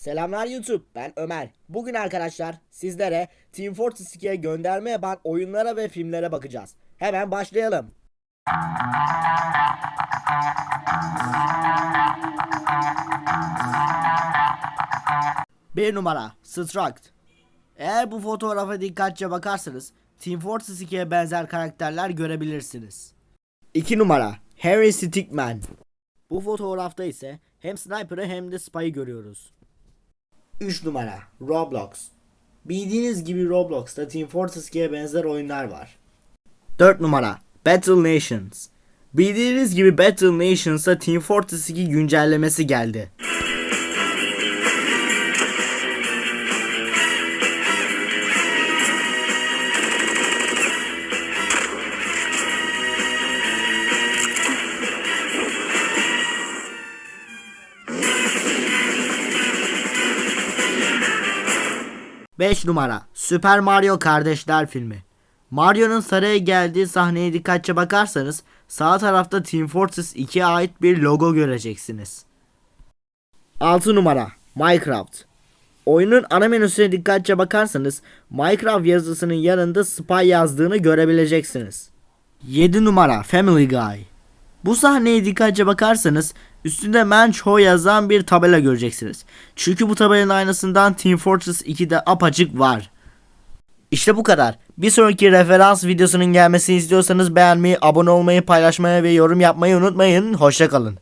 Selamlar YouTube, ben Ömer. Bugün arkadaşlar sizlere Team Fortress 2'ye gönderme yapan oyunlara ve filmlere bakacağız. Hemen başlayalım. Bir numara, Struct. Eğer bu fotoğrafa dikkatçe bakarsanız Team Fortress 2'ye benzer karakterler görebilirsiniz. 2 numara, Harry Stickman. Bu fotoğrafta ise hem Sniper'ı hem de Spy'ı görüyoruz. 3 numara Roblox. Bildiğiniz gibi Roblox'ta Team Fortress 2'ye benzer oyunlar var. 4 numara Battle Nations. Bildiğiniz gibi Battle Nations'a Team Fortress 2 güncellemesi geldi. Beş numara Super Mario Kardeşler filmi. Mario'nun saraya geldiği sahneye dikkatçe bakarsanız sağ tarafta Team Fortress 2'ye ait bir logo göreceksiniz. 6 numara Minecraft. Oyunun ana menüsüne dikkatçe bakarsanız Minecraft yazısının yanında Spy yazdığını görebileceksiniz. 7 numara Family Guy. Bu sahneye dikkatçe bakarsanız üstünde Mancho yazan bir tabela göreceksiniz. Çünkü bu tabelanın aynasından Team Fortress 2'de apaçık var. İşte bu kadar. Bir sonraki referans videosunun gelmesini istiyorsanız beğenmeyi, abone olmayı, paylaşmayı ve yorum yapmayı unutmayın. Hoşçakalın.